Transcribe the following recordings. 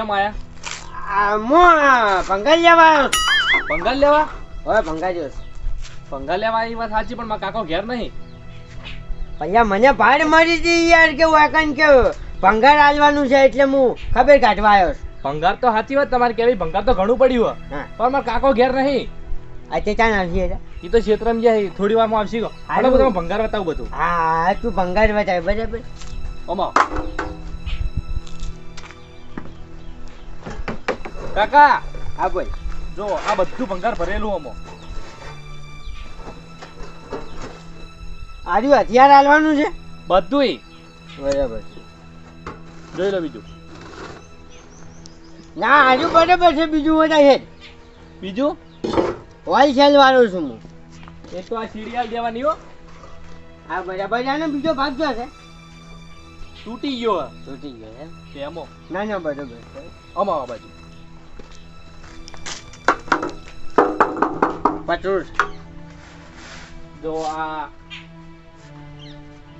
ચમ આયા? કાકા ચમ આયા આ મો ભંગાર લેવા ભંગાર લેવા? હવે છું. ભંગાર લેવા એ વાત સાચી પણ મારા કાકો ઘેર નહીં. ભૈયા મને ભાડ મળી હતી યાર કે વાકન કે ભંગાર આલવાનું છે એટલે હું ખબર કાઢવા આવ્યો ભંગાર તો સાચી વાત તમારે કેવી? ભંગાર તો ઘણું પડ્યું હે. પણ મારા કાકો ઘેર નહીં. આ તે ચાલ આવશે એ તો ક્ષેત્રમ જાય થોડી વારમાં આવશે. હાલો બધું ભંગાર બતાવું બધું. હા તું ભંગાર બતાવ બરાબર. ઓમાં. કાકા હા ભાઈ. જો આ બધું ભંગાર ભરેલું અમો. આજુ હથિયાર હાલવાનું છે? બધુંય. બરાબર. જોઈ લો બીજું. ના આજુ બરાબર છે બીજું બધા છે બીજું? હોલસેલ વાળો છું હું. એક તો આ સિરિયલ દેવાની હો. હા બરાબર આનો બીજો ભાગ જો છે? તૂટી ગયો. તૂટી ગયો એમ? ના ના બરાબર. આમાં બાજુ. પચરૂ જો આ.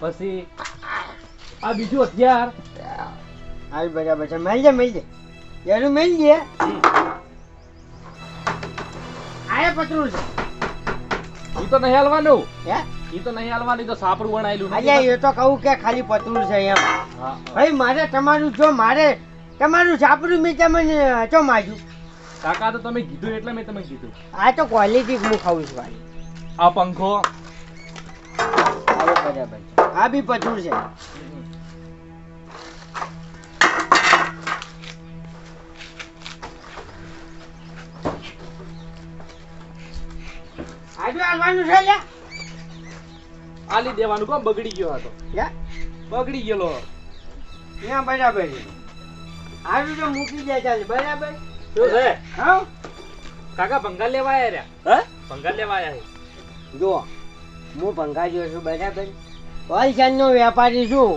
પછી આ બીજું હથિયાર. હા બરાબર છે. મળી જાય મળી જાય. એનું મળી જાય. આયા પતરું છે. ઈ તો નહીં હાલવાનું. હે? ઈ તો નહીં હાલવાનું તો સાપડું બનાયેલું અલ્યા એ તો કહું કે ખાલી પતરું છે એમ. ભાઈ મારે તમારું જો મારે તમારું સાપડું મેં તમને ચો માજુ કાકા તો તમે કીધું એટલે મેં તમે કીધું. આ તો ક્વોલિટી હું ખાઉં છું ભાઈ. આ પંખો? બરાબર આ બી પછું છે. આજુ આવવાનું છે લ્યા. આલી દેવાનું કોમ બગડી ગયો હતો બગડી ગયેલો. ત્યાં બરાબર છે. આજુ તો મૂકી દે ચાલે બરાબર? શું છે? હા? કાકા ભંગાર લેવા આયા રહ્યા? હે? ભંગાર લેવા આયા છે. જો હું ભંગારીઓ છું બરાબર હોલસેલનો વેપારી છું.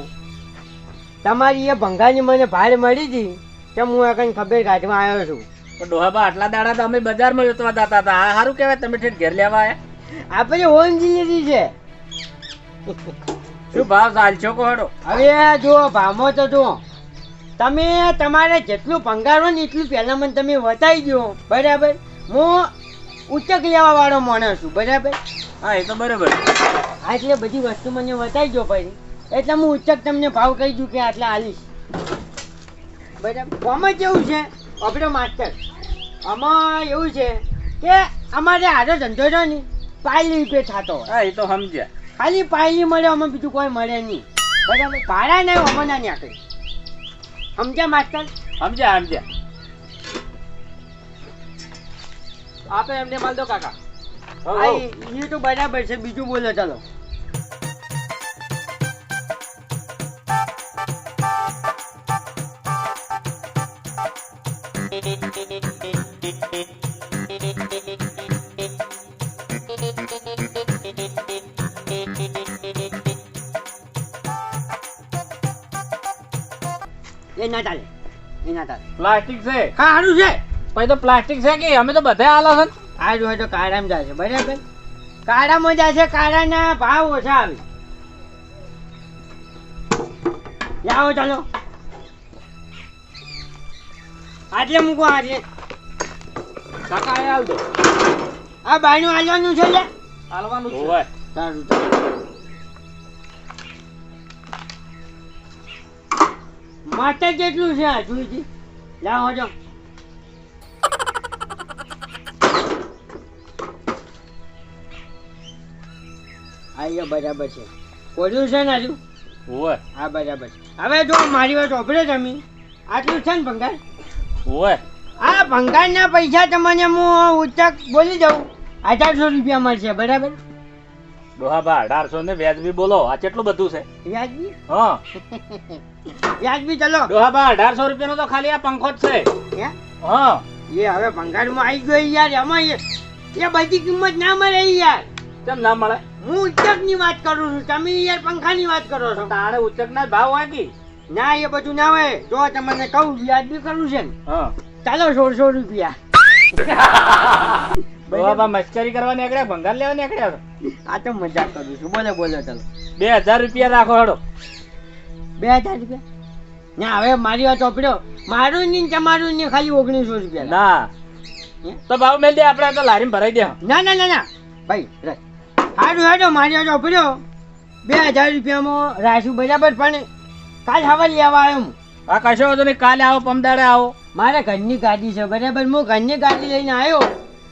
તમારી એ ભંગારની મને ભાડ મળી હતી કે હું આ કંઈ ખબર કાઢવા આવ્યો છું? પણ ડોહાબા આટલા દાડા તો અમે બજારમાં જોતવા જતા હતા આ સારું કહેવાય તમે ઠેઠ ઘેર લેવા આવ્યા આપણે હોમ ડિલિવરી છે. શું ભાવ ચાલશો કોડો હવે જો ભામો તો જો. તમે તમારે જેટલું ભંગારો ને એટલું પહેલાં મને તમે વતાવી દો બરાબર? હું ઉચક લેવા વાળો માણસ છું બરાબર? હા એ તો બરાબર. આ એટલે બધી વસ્તુ મને વતાવી દો પછી. એટલે હું ઉચ્ચક તમને ભાવ કહી દઉં કે આટલા હાલીશ બરાબર? આમાં કેવું છે? આપણો માસ્ટર. આમાં એવું છે કે અમારે આરો ધંધો છે ને પાયલી રૂપે થતો હા એ તો સમજ્યા. ખાલી પાયલી મળે અમે બીજું કોઈ મળે નહીં. બરાબર? ભાડા નહીં અમને નહીં નાખે સમજ્યા માસ્ટર? સમજ્યા સમજ્યા. આપે એમને માલ દો કાકા. એ તો બરાબર છે બીજું બોલો ચાલો. એ ના ચાલે. એ ના ચાલે. પ્લાસ્ટિક છે? સારું છે. પછી તો પ્લાસ્ટિક છે કે? અમે તો બધા આલો છે. આ જો તો કાળામાં જાય છે. બરાબર? કાળામાં જાય છે કાળાના ભાવ ઓછા આવે. લાવો ચાલો. આટલે મૂકો આજે કાકા એ આ બાયનું હાલવાનું છે લે. હાલવાનું છે. સારું ચાલો. માટે કેટલું છે આ જોઈતી? લાવો જો. આયો બરાબર છે. કોડ્યું છે ને હજુ? ઓય હા બરાબર છે. હવે જો મારી વાત ઓપરે તમે. આટલું છે ને ભંગાર? ઓય આ ભંગારના પૈસા તમને હું ઉચ્ચક બોલી દઉં. અઢારસો રૂપિયા મળશે બરાબર? ડોહાબા અઢારસો ને વ્યાજબી બોલો. આ કેટલું બધું છે? વ્યાજબી? હા. વ્યાજબી ચલો. ડોહાબા અઢારસો રૂપિયાનો તો ખાલી આ પંખો જ છે. હા? એ હવે ભંગારમાં આવી ગયો યાર. એમાં એ બધી કિંમત ના મળે યાર. કેમ ના મળે? હું ઉચ્ચકની વાત કરું છું. તમે યાર પંખા ની વાત કરો છો. તારે ઉચ્ચક ના ભાવ હોય કે ના એ બધું ના હોય. જો તમને કહું વ્યાજબી કરવું છે ને. હા. ચાલો સોળસો રૂપિયા. ડોહાબા મસ્કરી કરવા નીકળ્યા? ભંગાર લેવા નીકળ્યા આ તો મજાક કરું છું. બોલો બોલો ચાલો. બે હજાર રૂપિયા રાખો હેડો. બે હજાર રૂપિયા? ના હવે મારી વાત ચોપડ્યો મારું નહીં તમારું નહીં ખાલી ઓગણીસો રૂપિયા ના. તો ભાવ મેલ દે આપણે તો લારીમાં ભરાઈ દે. ના ના ના ના. ભાઈ હાડું હાડો મારી વાત ચોપડ્યો બે હજાર રૂપિયામાં રાશું બરાબર પણ કાલ હવા લેવા આવ્યો હું. આ કશો વાંધો નહીં કાલે આવો પમદાડે આવો. મારે ઘરની ગાડી છે બરાબર? હું ઘરની ગાડી લઈને આવ્યો.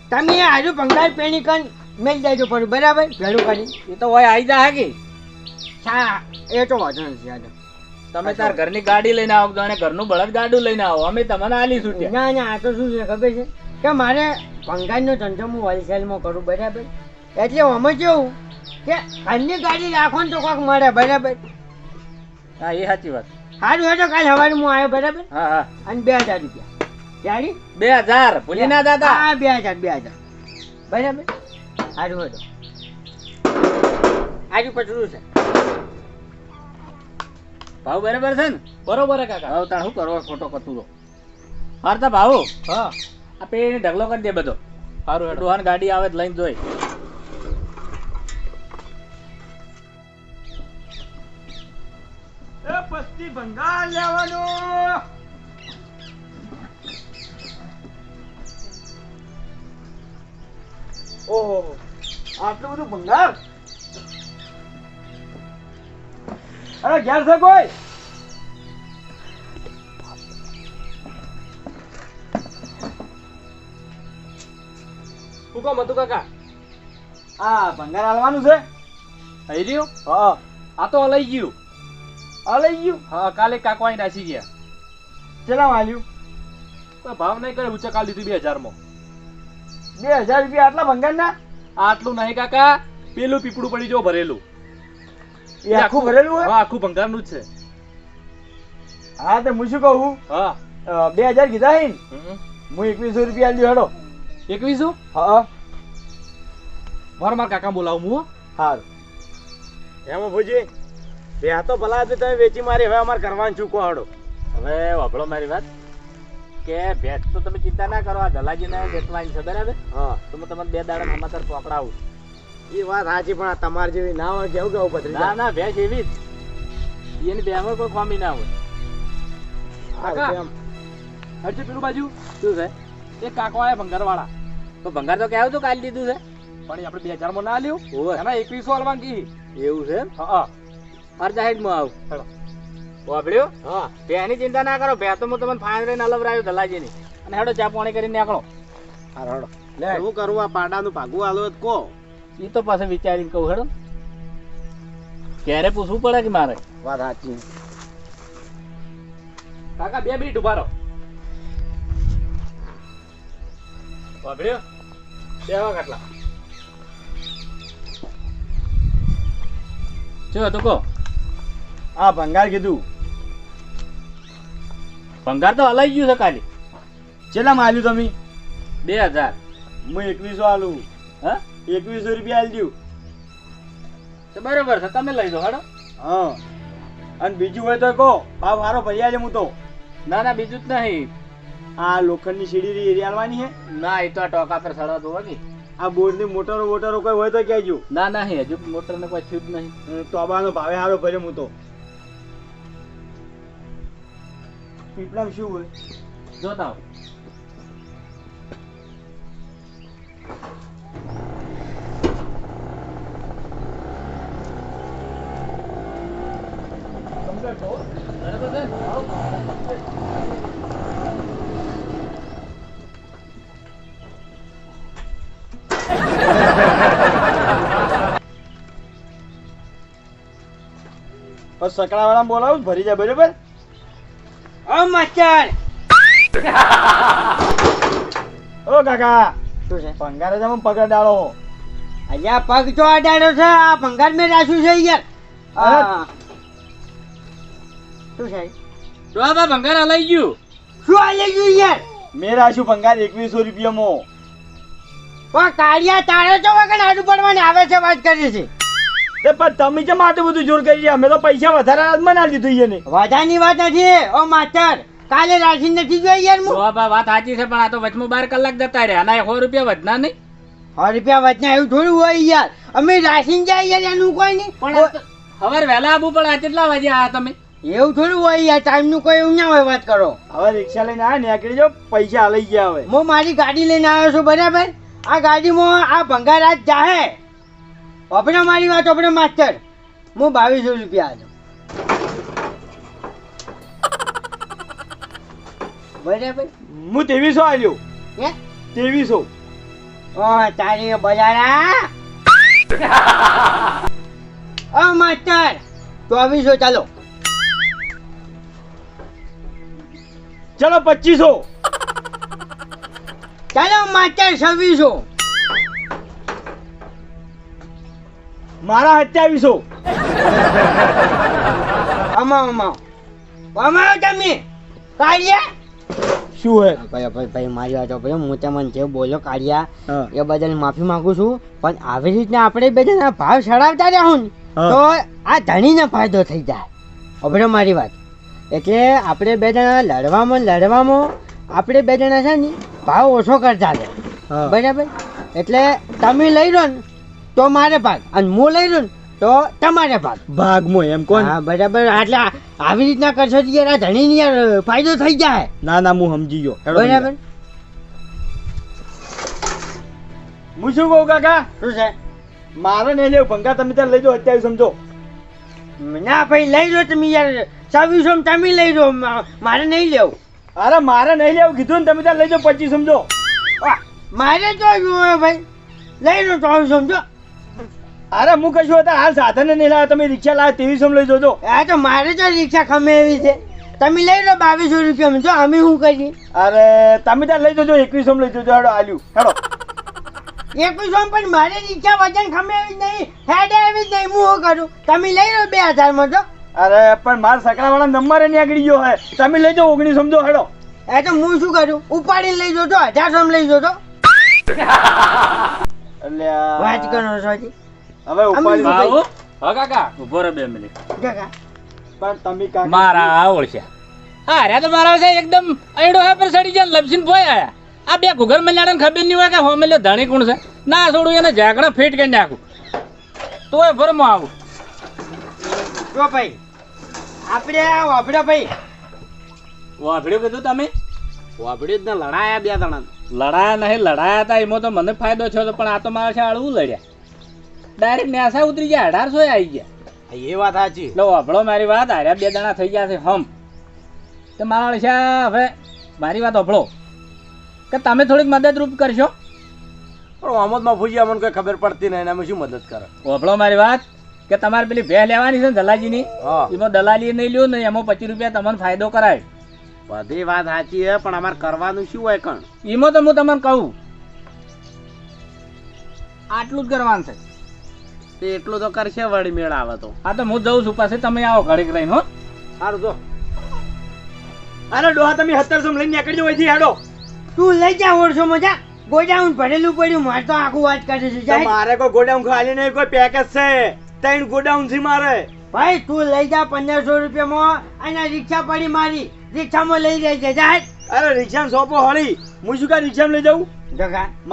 તમે હારું પંગાર પેણી કન મેલ દેજો પડું બરાબર ભેળું કરી એ તો હોય આવી જા કે સા એ તો વાંધો નથી આજે તમે તાર ઘરની ગાડી લઈને આવો અને ઘરનું બળદ ગાડું લઈને આવો? અમે તમને આલી છૂટ્યા ના ના આ તો શું છે ખબર છે? કે મારે ભંગારનો ધંધો હું હોલસેલમાં કરું બરાબર? એટલે અમે કેવું કે ઘરની ગાડી રાખો ને તો કોઈક મળે બરાબર? હા એ સાચી વાત. સારું હેડો કાલ સવારે હું આવ્યો બરાબર? હા હા. અને બે હજાર રૂપિયા. જાણી? બે હજાર ભૂલી ના દાદા. હા બે હજાર બે હજાર. બરાબર? સારું હેડો આજુ પચડું છે. ભાવ બરાબર છે ને? બરોબર કાકા. ભાવ તાર શું કરો ખોટો કતુરો મારતા ભાવ. હા. આ પેને ઢગલો કરી દે બધો. સારું હેડો ગાડી આવે લઈને જોઈ. એ પસ્તી ભંગાર લેવાનો. ઓહો આટલું બધું ભંગાર? અરે ઘેર છે કોઈ? શું કામ હતું કાકા? આ ભંગાર હાલવાનું છે? થઈ રહ્યું હા. આ તો લઈ ગયું. આ ગયું? હા કાલે કાકો અહીં નાસી ગયા. ચેલા વાલ્યું? કોઈ ભાવ નહીં કરે ઊંચા કાલ દીધું બે હજારમાં. બે હજાર રૂપિયા આટલા ભંગાર ના આટલું નહીં કાકા. પેલું પીપળું પડી જો ભરેલું. એ આખું ભરેલું હોય? આખું ભંગારનું જ છે. હા તે હું શું કહું હા. બે હજાર કીધા હે હું એકવીસો રૂપિયા લ્યો હેડો. એકવીસો? હા. મારા મારા કાકા બોલાવું હું હારું. એમાં ભૂજી બે તો ભલા તમે વેચી મારી હવે અમારે કરવાનું છું કોહડો હવે વાપરો મારી વાત. કે ભેટ તો તમે ચિંતા ના કરો આ જલાજીને વેચવાની છે બરાબર? હા. તો હું તમને બે દાડા સમાચાર પકડાવું. એ વાત સાચી પણ આ તમારી જેવી ના હોય કેવું કેવું ના પત્રી ના ભેંસ એવી જ. એની બેમાં કોઈ ખામી ના હોય. કાકા. હરજી પેલું બાજુ? શું છે? એ કાકો આયા ભંગાર વાળા તો ભંગાર તો કેવું તું લીધું છે? પણ આપણે બે હજારમાં ના લ્યું. એના એકવીસો હાલવાનું કી એવું છે હા હા. મારે માં આવું. હેડો. વાપર્યો? હા. ભેની ચિંતા ના કરો. ભે તો હું તમને ફાઈન રહીને અલવરાયો દલાજીની અને હેડો ચા પાણી કરીને નીકળો. હારો હેડો શું કરું? આ પાડાનું ભાગું આલો કો. એ તો પાસે વિચારીને કહું હેડો. ક્યારે પૂછવું પડે કે મારે? વાત સાચી. કાકા બે મિનિટ ઊભા રહો. વાપર્યો? દેવા કાટલા શું હતું કહો. આ ભંગાર કીધું. ભંગાર તો હલાઈ ગયું છે કાલે. ચેલા માલ્યું તમે? બે હજાર. હું એકવીસો આલું. હા? એકવીસો રૂપિયા આલી તો બરોબર છે તમે લઈ દો હેડો. હા. અને બીજું હોય તો કહો ભાવ મારો ભરી આલે હું તો. ના ના બીજું જ નહીં. આ લોખંડની સીડી રી એરી આલવાની છે ના એ તો આ ટોકા પર સડવા દો કે. આ બોર્ડની મોટરો વોટરો કોઈ હોય તો કહેજો. ના ના હે હજુ મોટર ને કોઈ થયું જ નહીં. તોબાનો ભાવે હારો ભર્યો હું તો. પીપળામાં શું હોય જોતા હો બરાબર છે? બસ સકડાવાળા બોલાવું ભરી જાય બરોબર ઓ માસ્ટર ઓ કાકા શું છે? ભંગાર જ પકડ ડાળો અહીંયા પગ તો અડાડો છે આ ભંગાર મેં રાખ્યું છે યાર. શું છે? ડોહા ભંગાર હલાઈ ગયું. શું આલે ગયું યાર? મેં રાખ્યું ભંગાર એકવીસો રૂપિયામાં. કાળિયા તારે તો વગર આડું પડવાની આવે છે વાત કરી છે. તે પણ તમે જે આટલું બધું જોર કરી? અમે તો પૈસા વધારે મના લીધું છે ને વધારની વાત નથી ઓ માસ્ટર. કાલે રાશિ નથી જોઈ યાર હું બાબા વાત સાચી છે પણ આ તો વચમાં બાર કલાક જતા રહ્યા. અને સો રૂપિયા વધના નહીં? સો રૂપિયા વચના એવું થોડું હોય યાર. અમે રાશિન જાય યાર એનું કોઈ નહીં. પણ હવે વહેલા આવું પણ આ કેટલા વાગે આ તમે? એવું થોડું હોય યાર ટાઈમનું કોઈ એવું ના હોય વાત કરો. હવે રિક્ષા લઈને આ નીકળી જાઓ પૈસા લઈ ગયા હવે. હું મારી ગાડી લઈને આવ્યો છું બરાબર? આ ગાડીમાં આ ભંગાર આજ જાહે. આપણે મારી વાત આપણે માસ્ટર હું બાવીસો રૂપિયા આલો. બરાબર? હું ત્રેવીસો આવ્યો હે? ત્રેવીસો. હા તારી બજારા ઓ માસ્ટર. ચોવીસો ચાલો. ચલો પચીસો. ચાલો માસ્ટર છવ્વીસો. મારા સત્યાવીસો. આમાં આમાં. આમાં તમે કાઢ્યા શું હે? ભાઈ ભાઈ ભાઈ મારી વાત ભાઈ હું. તમને જે બોલો કાઢ્યા એ બદલ માફી માંગુ છું. પણ આવી રીતના આપણે બે જણા ભાવ ચડાવતા રહ્યા હું. તો આ ધણીને ફાયદો થઈ જાય. અભડો મારી વાત. એટલે આપણે બે જણા લડવામાં લડવામાં આપણે બે જણા છે ને ભાવ ઓછો કરતા રહે બરાબર? એટલે તમે લઈ લો ને તો મારે ભાગ. અને હું લઈ લઉં તો તમારે ભાગ. ભાગમાં એમ કોણ? હા બરાબર. એટલે આવી રીતના કરશો તો યાર આ ધણીને યાર ફાયદો થઈ જાય. ના ના હું સમજી ગયો. બરાબર. હું શું કહું કાકા? શું છે? મારે નહીં લેવું ભંગા તમે ત્યાં લઈ જાઓ અત્યારે સમજો. ના ભાઈ લઈ લો તમે યાર. છવ્વીસો તમે લઈ લો મારે નહીં લેવું. અરે મારે નહીં લેવું. કીધું ને તમે ત્યાં લઈ જાઓ પછી સમજો. મારે તો ભાઈ. લઈ લો તો સમજો. અરે હું કશું હતા હાલ સાધન નહીં લાવ્યા. તમે રિક્ષા લાવ્યા ત્રેવીસો લઈ જોજો. આ તો મારે તો રિક્ષા ખમે એવી છે. તમે લઈ લો બાવીસો રૂપિયા જો અમે શું કરીએ? અરે તમે ત્યાં લઈ જજો એકવીસો લઈ જજો. હેડો આલ્યું હેડો. એકવીસો પણ મારે રિક્ષા વજન ખમે એવી જ નહીં. હેડે એવી જ નહીં. હું શું કરું? તમે લઈ લો બે હજારમાં જો. અરે પણ મારા સકરાવાળા નંબર એની આગળ ગયો હે. તમે લઈ જાઓ ઓગણીસ સમજો હેડો. એ તો હું શું કરું? ઉપાડીને લઈ જોજો હજારસો લઈ જજો. એટલે વાત કરો છો હવે ઉપાડી બાબુ હા કાકા. ઊભો રહે બે મિનિટ. કાકા. પણ તમે કાકા મારા આ ઓળખ્યા હા રે તો મારા છે. એકદમ અડો હે પર સડી જાય લપસીન ભોય આયા. આ બે ઘુગર મલ્યાડન ખબર નહીં હોય કે હોમેલ્યો ધણી કોણ છે. ના છોડું એને ઝાકડા ફિટ કરી નાખું. તોય ફરમો આવું. જો ભાઈ આપણે આ વાપડ્યા ભાઈ. વાભડ્યું કીધું તમે? વાપડ્યું જ ને લડાયા બે જણા લડાયા નહીં લડાયા હતા એમાં તો મને ફાયદો થયો તો પણ આ તો મારા છે આળવું લડ્યા ડાયરેક્ટ નેસા ઉતરી ગયા અઢારસો આવી ગયા. એ વાત સાચી. લો અભળો મારી વાત હાર્યા બે જણા થઈ ગયા છે હમ. તો મારા છે હવે મારી વાત અભળો કે તમે થોડીક મદદરૂપ કરશો? પણ અમદમાં ફૂજી અમને કોઈ ખબર પડતી નહીં અમે શું મદદ કરે? ઓભળો મારી વાત કે તમારે પેલી ભે લેવાની છે ને દલાજીની એમાં દલાલી નહીં લ્યો ને એમાં પચીસ રૂપિયા તમને ફાયદો કરાય. બધી વાત સાચી છે પણ અમારે કરવાનું શું હોય કણ? એમાં તો હું તમને કહું. આટલું જ કરવાનું છે. તે એટલું તો કરશે વળી મેળ આવે તો. હા તો હું જઉં છું પાસે તમે આવો ઘડીક રહીને હો. સારું જો. અરે ડોહા તમે સત્તરસો લઈને નીકળજો અહીંથી હેડો. તું લઈ જા ઓળશો મજા. ગોડાઉન ભરેલું પડ્યું. મારે તો આખું વાત કરે છે મારે કોઈ ગોડાઉન ખાલી નહીં કોઈ પેકેજ છે. ત્રણ ગોડાઉન છે મારે. ભાઈ તું લઈ જા પંદરસો રૂપિયામાં. અને રિક્ષા પડી મારી. રિક્ષામાં લઈ જાય જાય. અરે રિક્ષા સોંપો હળી. હું શું કા રિક્ષા લઈ જાઉં?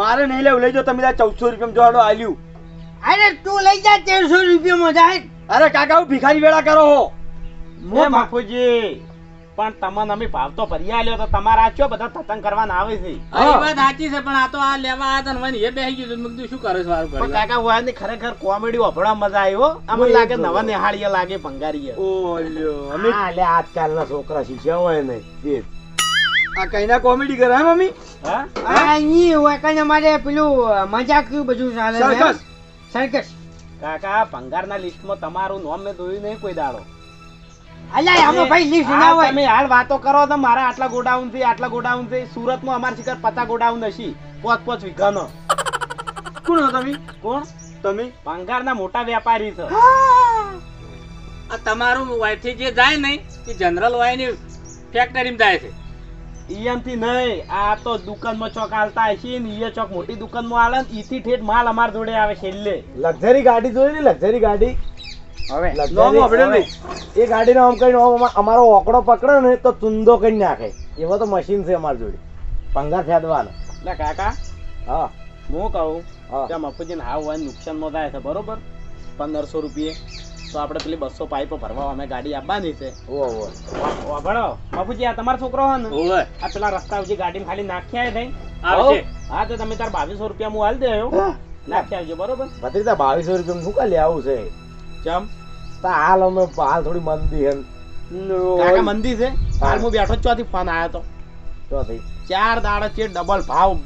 મારે નહીં લેવું. લઈ જાઓ તમે ચૌદસો રૂપિયા જોડો આલ્યું અરે તું લઈ જા તેરસો રૂપિયામાં જાય. અરે કાકા હું ભિખારી વેળા કરો હો. મો બાપુજી પણ તમને અમે ભાવ તો ભરી આલ્યો તો તમારા ચો બધા તતંગ કરવાના આવે છે? એ વાત સાચી છે પણ આ તો આ લેવા આ હતા ને મને એ બેહી ગયું. મેં કીધું શું કરે છે મારું પણ કાકા હોય ને ખરેખર કોમેડી વભળવા મજા આવ્યો અમને લાગે નવા નિહાળીએ લાગે ભંગારીએ. ઓલ્યો લ્યો અમે હા લે આજકાલના છોકરા શીખ્યા હોય ને એ. આ કઈના કોમેડી કરે હે મમ્મી? હા? આ ઈ હોય કઈ મારે પેલું મજાક બધું ચાલે છે. સર્કસ કાકા ભંગારના લિસ્ટમાં તમારું નામ મેં જોયું નહીં કોઈ દાડો. અલ્યા આમાં ભાઈ લિસ્ટ ના હોય. તમે હાલ વાતો કરો તો મારા આટલા ગોડાઉન છે આટલા ગોડાઉન છે સુરતમાં અમાર શિખર પતા ગોડાઉન હશી. પોચ પોચ વીઘાનો. કોણ હો તમે? કોણ? તમે? ભંગારના મોટા વેપારી છો. આ તમારું વાયથી જે જાય નહીં એ જનરલ વાયની ફેક્ટરીમાં જાય છે. ઈયનથી નહીં આ તો દુકાનમાં ચોક હાલતા છે ને ઈએ ચોક મોટી દુકાનમાં હાલે ને ઈથી ઠેઠ માલ અમાર જોડે આવે છેલ્લે. લક્ઝરી ગાડી જોઈ ને લક્ઝરી ગાડી. હવે એ ગાડીનો આમ કઈ અમારો ઓકડો પકડે ને તો ચુંદો કરી નાખે. એવો તો મશીન છે અમારી જોડે. પંગા ફેદવાનો. એટલે કાકા હા. હું કહું કે મફુજીને હાવ હોય નુકસાનમાં થાય છે બરોબર પંદરસો રૂપિયે. તો આપણે પેલી બસો પાઇપો ભરવા અમે ગાડી આપવાની છે. ઓ ઓ વાપરો બાપુજી આ તમારો છોકરો હે ને? આ પેલા રસ્તા સુધી ગાડી ખાલી નાખી આવે નહીં આવશે હા તો તમે તાર બાવીસો રૂપિયા હું હાલ દેયો. નાખી આવજો બરોબર? ભત્રીજા બાવીસો રૂપિયા શું કાલે આવું છે? ચમ? તા હાલ અમે હાલ થોડી મંદી હે કાકા મંદી છે? હાલ હું બેઠો ચોથી ફોન આવ્યો તો. ચોથી ચાર દાડા છે ડબલ ભાવ.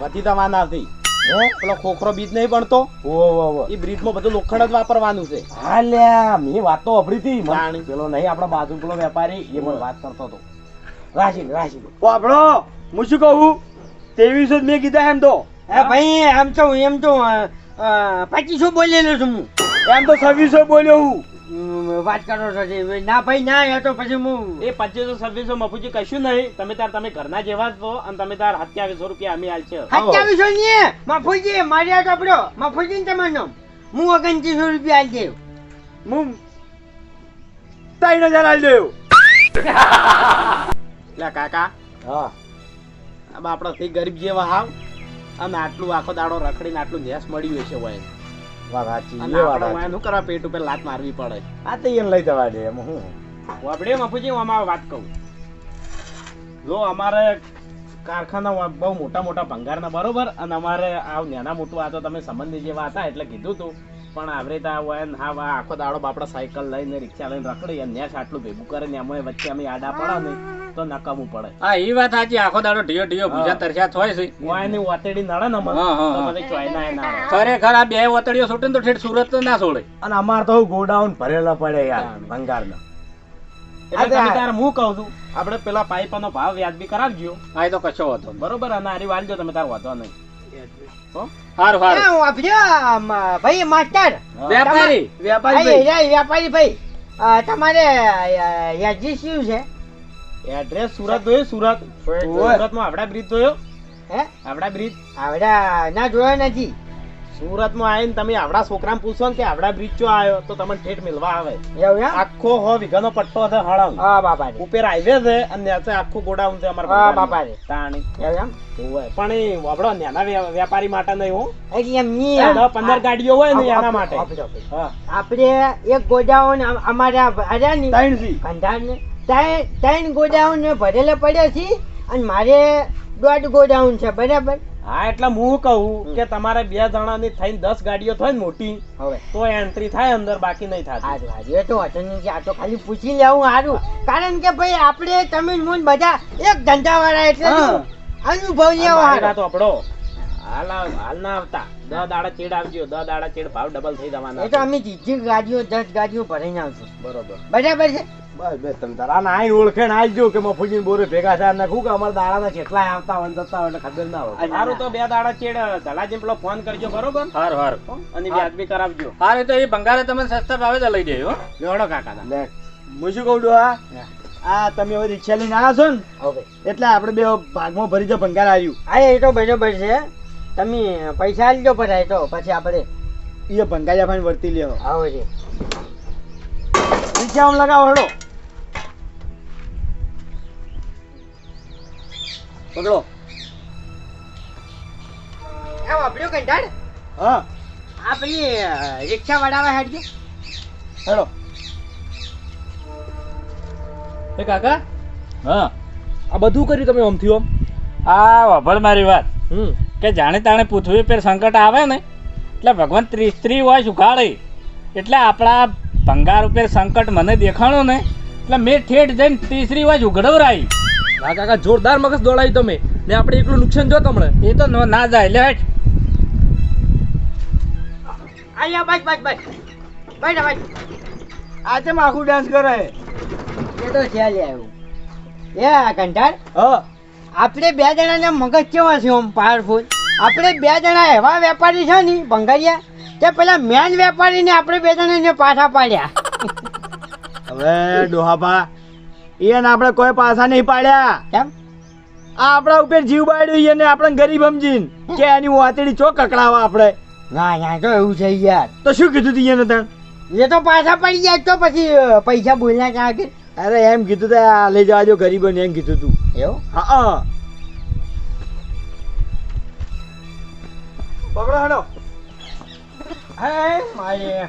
વધી દવાના થઈ પેલો ખોખરો બીજ નહીં ઓવો એ બ્રીજમાં બધું લોખંડ જ વાપરવાનું છે. હા લ્યા મેં વાત તો અભરી હતી. પેલો નહીં આપણા બાજુ પેલો વેપારી એ મને વાત કરતો હતો. રાશી રાશી વાપરો હું શું કહું? ત્રેવીસો મેં કીધા એમ તો. હે ભાઈ એમ તો એમ તો પચીસો બોલેલો છું હું. એમ તો છવ્વીસો બોલ્યો હું. વાત કરો છો ના ભાઈ ના એ તો પછી હું એ પચીસો છવ્વીસો મફુજી કશું નહીં. તમે તાર તમે ઘરના જેવા જ છો અને તમે તાર સત્યાવીસો રૂપિયા અમે હાલ છે. સત્યાવીસો નહીં મફુજી મારી આ આપડો મફુજી ને તમારો નામ. હું ઓગણત્રીસો રૂપિયા હાલ દેવ. હું ત્રણ હજાર હાલ દેવ. લે કાકા. હા. આમ થી ગરીબ જેવા હાવ. અને આટલું આખો દાડો રખડીને આટલું નેસ મળ્યું હશે વય. વાત સાચી એ વાત સાચી. શું કરવા પેટ ઉપર લાત મારવી પડે. આ તો એને લઈ જવા દે એમ હું. આપણે મફુજી હું અમારે વાત કહું જો અમારે કારખાના બહુ મોટા મોટા ભંગારના બરોબર? અને અમારે આ નાના મોટું આ તો તમે સંબંધી જેવા હતા એટલે કીધું તું. પણ આવરે તો હોય ને હા વા આખો દાડો બાપડા સાયકલ લઈને રિક્ષા લઈને રખડી અને નેસ આટલું ભેગું કરે ને એમાં વચ્ચે અમે આડા પડે ને તો નકામું પડે. હા એ વાત સાચી. આખો દાડો ઢીયો ઢીયો બીજા તરસ્યા થોય છે. વાયની વાતેડી નડે ને મને હા, હા, તો મને ચોયના ના ખરેખર આ બે વતડીઓ છૂટે તો ઠેઠ સુરત તો ના છોડે. અને અમાર તો ગોડાઉન ભરેલા પડે યાર. ભંગારના. હું કહું છું? આપણે પેલા પાઇપનો ભાવ વ્યાજબી કરાવજો. આ તો કશો હતો બરોબર અને આરી વાલજો તમે તાર વાંધો નહીં. હારું સારું સારું ભાઈ માસ્ટર. વેપારી. વેપારી વેપારી ભાઈ. તમારે યાજી શું છે? એડ્રેસ સુરત જોયું? સુરત. સુરતમાં આવડા બ્રિજ જોયો? હે? આવડા બ્રિજ? આવડા ના જોયો નથી સુરતમાં આવીને તમે આવડા છોકરાને પૂછો ને કે આવડા બ્રિજ ચો આવ્યો તો તમને ઠેઠ મિલવા આવે. આખો હો વીઘાનો પટ્ટો છે હળંગ. હા બાપા ઉપર હાઈવે છે અને નેચે આખું ગોડાઉન છે અમારા હા, બાપા રે. તાણી. એમ. પણ એ આપડો નાના વેપારી માટે નહીં હું. એમ ની પંદર ગાડીઓ હોય ને એના માટે. આપણે એક ગોડાઉન અમ- અમારા અરે ની કંધાર ને ત્રણ ગોડાઉન ભરેલા પડ્યા છે અને મારે દોઢ ગોડાઉન છે બરાબર? હા એટલે હું કહું કે તમારે બે જણા ની થઈને દસ ગાડીઓ થાય ને મોટી હવે. તો એન્ટ્રી થાય અંદર બાકી નહીં થાય હારું હારું એ તો અટન કે આ તો ખાલી પૂછી લેવું સારું કારણ કે ભાઈ આપણે તમે હું બધા એક ધંધા વાળા એટલે. અનુભવ અને લેવો મારી સારો વાત હાલ હાલ ના આવતા. દસ દાડા ચેડ આવજો દસ દાડા ચેડ ભાવ ડબલ થઈ જવાના. એ તો અમે જીજી ગાડીઓ દસ ગાડીઓ ભરીને આવશું. બરોબર. બરાબર છે? બસ બે તમ તારા. ના આઈ ઓળખે ને આવજો કે મફુજી બોરે ભેગા થયા નાખું કે અમારા દાડાના જેટલા આવતા હોય જતા હોય ખબર ના હોય. સારું તો બે દાડા ચેડ. ધલાજી પેલો ફોન કરજો બરોબર? હાર હાર? અને વ્યાજબી કરાવજો. હાર તો એ ભંગારે તમે સસ્તા ભાવે તો લઈ દેજો હો. લેવડો કાકા લે. હું શું કહું છું આ આ તમે હવે રિક્ષા લઈને આવ્યા છો ને? હવે. એટલે આપણે બે ભાગમાં ભરી જો ભંગાર આવ્યું હા એ તો બરોબર છે. તમે પૈસા આલજો પડાય તો પછી આપણે એ ભંગાર ફાઈન વર્તી લેવો આવો છે. રિક્ષા આમ લગાવો હડો. પકડો. આ વાપર્યો કંટાળ? હા. આ પેલી રિક્ષા વડાવા હેડજો. હેડો. એ કાકા? હા. આ બધું કર્યું તમે આમથી આમ? આ વાભળ મારી વાત. હમ. કે જાણે તાણે પૃથ્વી પર સંકટ આવે ને એટલે ભગવાન ત્રી સ્ત્રી હોય સુખાડે એટલે આપણા ભંગાર ઉપર સંકટ મને દેખાણો ને એટલે મેં ઠેઠ જઈને ત્રીસરી હોય ઉઘડવરાઈ. ના કાકા જોરદાર મગજ દોડાવી તમે. ને આપણે એકલું નુકસાન જો તમને એ તો નો- જાય લે હેઠ. આયા બસ બસ બાઈ ના બસ આ તેમ આખું ડાન્સ કરે? એ તો છે લે આવ્યું. એ કંટાળ. હ. આપણે બે જણાને મગજ કેવા છે આમ પાવરફુલ આપણે બે જણા એવા વેપારી છે ને ભંગારિયા તે પેલા મેન વેપારીને આપણે બે જણાને પાછા પાડ્યા. હવે ડોહાભા એને આપણે કોઈ પાછા નહીં પાડ્યા. કેમ? આ આપણા ઉપર જીવ બાળ્યું એને આપણે ગરીબ સમજીન. કે એની વાતડી ચો કકડાવા આપણે? ના ના તો એવું છે યાર. તો શું કીધું તું એને તણ એ તો પાછા પડી જાય તો પછી પૈસા બોલ્યા ક્યાં આગળ? અરે એમ કીધું તા આ લઈ જવા ગરીબો ને એમ કીધું તું. એવું? હા હા. પકડો હેડો. હે મારે